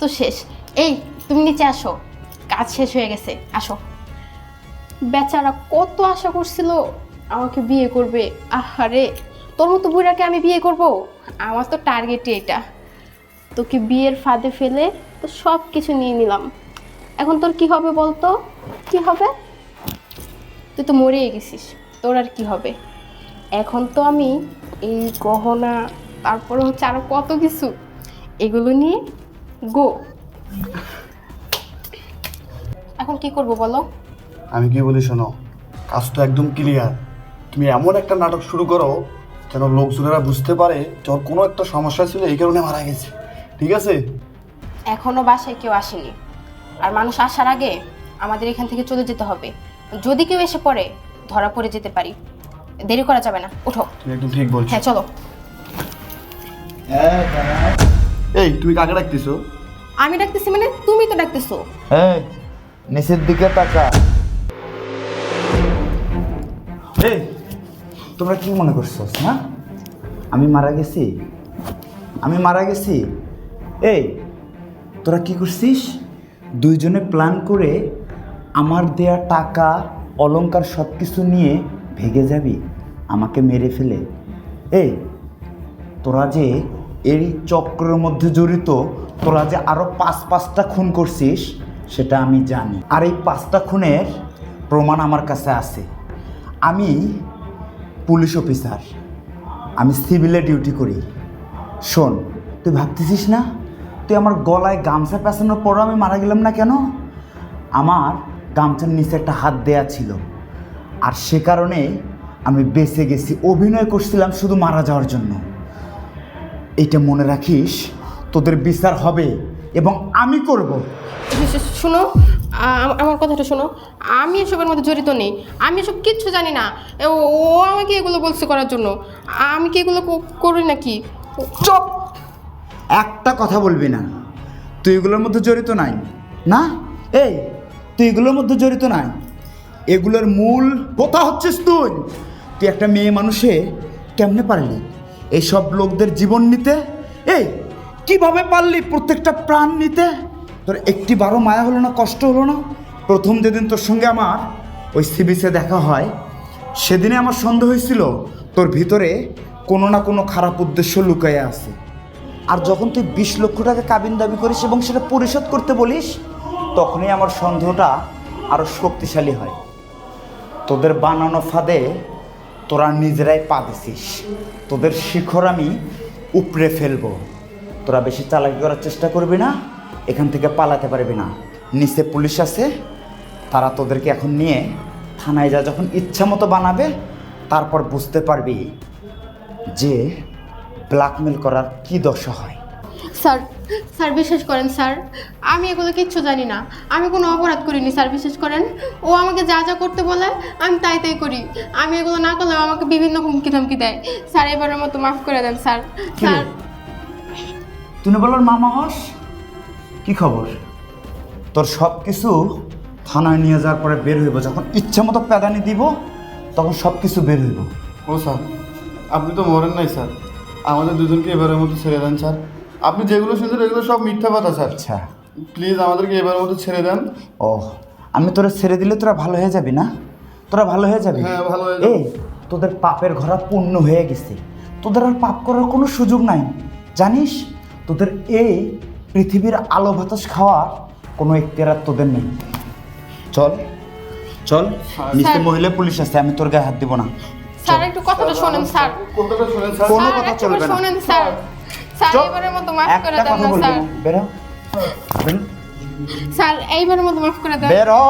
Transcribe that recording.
তো শেষ। এই, তুমি নিচে আসো। কাজ শেষ হয়ে গেছে, আসো। বেচারা কত আশা করছিল আমাকে বিয়ে করবে। আহারে, তোর মতো বুড়াকে আমি বিয়ে করব? আমার তো টার্গেটই এটা। তোকে বিয়ের ফাঁদে ফেলে তো সব কিছু নিয়ে নিলাম। এখন তোর কি হবে বলতো? কি হবে? তুই তো মরেই গেছিস। তোর আর কি হবে? এখন তো আমি এই গহনা, তারপরে হচ্ছে আরও কত কিছু, এগুলো নিয়ে গো। এখন কি করব বলো? আমি কি বলি শোনো কাজ তো একদম ক্লিয়ার তুমি এমন একটা নাটক শুরু করো যেন লোকজনেরা বুঝতে পারে যে ওর কোনো একটা সমস্যা ছিল এই কারণে মারা গেছে। ঠিক আছে? এখনও বাসায় কেউ আসেনি। আর মানুষ আসার আগে আমাদের এখান থেকে চলে যেতে হবে। যদি কেউ এসে পড়ে ধরা পড়ে যেতে পারি। দেরি করা যাবে না ওঠো তুমি একদম ঠিক বলছো। হ্যাঁ চলো। এই তুমি কাকে ডাকতেছো? আমি ডাকতেছি মানে তুমি তো ডাকতেছো। এই নিচের দিকে তাকা। এই তোমরা কি মনে করছ না আমি মারা গেছি? আমি মারা গেছি? এই তোরা কি করছিস? দুইজনে প্ল্যান করে আমার দেয়া টাকা অলংকার সব কিছু নিয়ে ভেগে যাবি আমাকে মেরে ফেলে। এই তোরা যে এই চক্রের মধ্যে জড়িত, তোরা যে আরও পাঁচ পাঁচটা খুন করছিস, সেটা আমি জানি। আর এই পাঁচটা খুনের প্রমাণ আমার কাছে আছে। আমি পুলিশ অফিসার। আমি সিভিলে ডিউটি করি। শোন, তুই ভাবতেছিস না? তুই আমার গলায় গামছা পেঁচানোর পরও আমি মারা গেলাম না কেন? আমার গামছার নিচে একটা হাত দেয়া ছিল। আর সে কারণে আমি বেঁচে গেছি, অভিনয় করছিলাম শুধু মারা যাওয়ার জন্য। এটা মনে রাখিস তোদের বিচার হবে এবং আমি করব। শোনো আ- আমার কথাটা শোনো। আমি এসবের মধ্যে জড়িত নেই। আমি এসব কিচ্ছু জানি না। ও ও আমাকে এগুলো বলছে করার জন্য। আমি কি এগুলো কো- করি নাকি? চুপ! একটা কথা বলবি না। তুই এগুলোর মধ্যে জড়িত নাই। না? এই তুই এগুলোর মধ্যে জড়িত নাই। এগুলোর মূল কথা হচ্ছিস তুই। তুই একটা মেয়ে মানুষে কেমনে পারলি? এইসব লোকদের জীবন নিতে? এই, কীভাবে পারলি প্রত্যেকটা প্রাণ নিতে? তোর একটি বারো মায়া হলো না, কষ্ট হলো না? প্রথম যেদিন তোর সঙ্গে আমার ওই সিবিসে দেখা হয়, সেদিনে আমার সন্দেহ হয়েছিল, তোর ভিতরে কোনো না কোনো খারাপ উদ্দেশ্য লুকাইয়া আছে। আর যখন তুই বিশ লক্ষ টাকা কাবিন দাবি করিস এবং সেটা পরিশোধ করতে বলিস, তখনই আমার সন্দেহটা আরও শক্তিশালী হয়। তোদের বানানো ফাঁদে তোরা নিজেরাই পা দিছিস। তোদের শিখর আমি উপড়ে ফেলব। তোরা বেশি চালাকি করার চেষ্টা করবি না, এখান থেকে পালাতে পারবি না। নিচে পুলিশ আছে, তারা তোদেরকে এখন নিয়ে থানায় যা যখন ইচ্ছা মতো বানাবে, তারপর বুঝতে পারবি যে ব্ল্যাকমেল করার কি দশা হয়। স্যার স্যার বিশ্বাস করেন স্যার আমি এগুলো কিচ্ছু জানি না। আমি কোনো অপরাধ করিনি স্যার বিশ্বাস করেন। ও আমাকে যা যা করতে বলে আমি তাই তাই করি। আমি এগুলো না করলেও আমাকে বিভিন্ন হুমকি ধমকি দেয়। স্যার এবারের মতো মাফ করে দেন স্যার? স্যার। তুই না বলার মামা হস? কি খবর? তোর সব কিছু থানায় নিয়ে যাওয়ার পরে বের হইব। যখন ইচ্ছা মতো প্যাদানি দিব তখন সব কিছু বের হইব। ও স্যার আপনি তো মরেন নাই স্যার। আমাদের দুজনকে এবারের মতো ছেড়ে দেন স্যার। আপনি যেগুলো শুনছেন এগুলো সব মিথ্যা কথা স্যার। আচ্ছা। প্লিজ আমাদেরকে এবার মতো ছেড়ে দেন। ও আমি তোরা ছেড়ে দিলে তোরা ভালো হয়ে যাবি না? তোরা ভালো হয়ে যাবি? হ্যাঁ, ভালো হয়ে যাব। এই তোদের পাপের ঘরা পূর্ণ হয়ে গেছে। তোদের আর পাপ করার কোনো সুযোগ নাই। জানিস তোদের এই পৃথিবীর আলো বাতাস খাওয়ার কোনো এখতিয়ার তোদের নেই। চল চল নিচে মহিলা পুলিশ আছে আমি তোর গায়ে হাত দিব না। স্যার একটু কথাটা শোনেন স্যার। কথাটা শুনেন স্যার। কোনো কথা চলবে না। শোনেন স্যার। স্যার এইবারের এবারের মতো মাফ করে দেন না স্যার। বেরো। বেরো। স্যার এইবারের মতো মাফ করে দেন। বেরো।